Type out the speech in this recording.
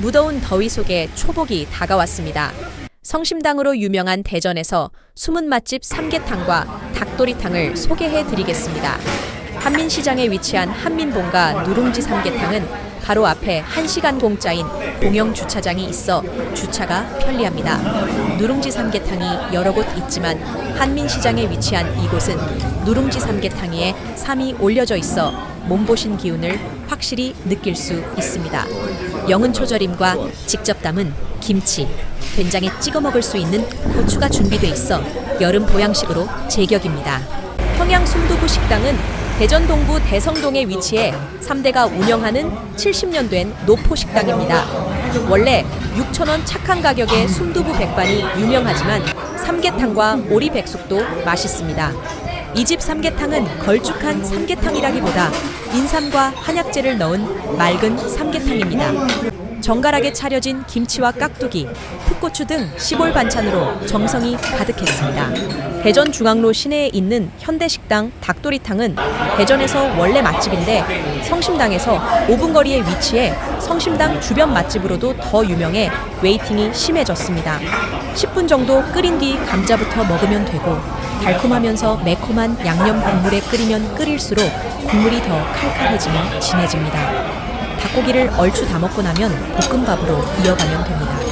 무더운 더위 속에 초복이 다가왔습니다. 성심당으로 유명한 대전에서 숨은 맛집 삼계탕과 닭도리탕을 소개해 드리겠습니다. 한민시장에 위치한 한민본가 누룽지 삼계탕은 바로 앞에 1시간 공짜인 공영 주차장이 있어 주차가 편리합니다. 누룽지 삼계탕이 여러 곳 있지만 한민시장에 위치한 이곳은 누룽지 삼계탕 위에 삼이 올려져 있어 몸보신 기운을 확실히 느낄 수 있습니다. 영은 초절임과 직접 담은 김치, 된장에 찍어 먹을 수 있는 고추가 준비돼 있어 여름 보양식으로 제격입니다. 평양 순두부 식당은 대전 동부 대성동에 위치해 3대가 운영하는 70년 된 노포 식당입니다. 원래 6,000원 착한 가격의 순두부 백반이 유명하지만 삼계탕과 오리 백숙도 맛있습니다. 이 집 삼계탕은 걸쭉한 삼계탕이라기보다 인삼과 한약재를 넣은 맑은 삼계탕입니다. 정갈하게 차려진 김치와 깍두기, 풋고추 등 시골 반찬으로 정성이 가득했습니다. 대전 중앙로 시내에 있는 현대식당 닭도리탕은 대전에서 원래 맛집인데 성심당에서 5분 거리에 위치해 성심당 주변 맛집으로도 더 유명해 웨이팅이 심해졌습니다. 10분 정도 끓인 뒤 감자부터 먹으면 되고 달콤하면서 매콤한 양념 국물에 끓이면 끓일수록 국물이 더 칼칼해지며 진해집니다. 닭고기를 얼추 다 먹고 나면 볶음밥으로 이어가면 됩니다.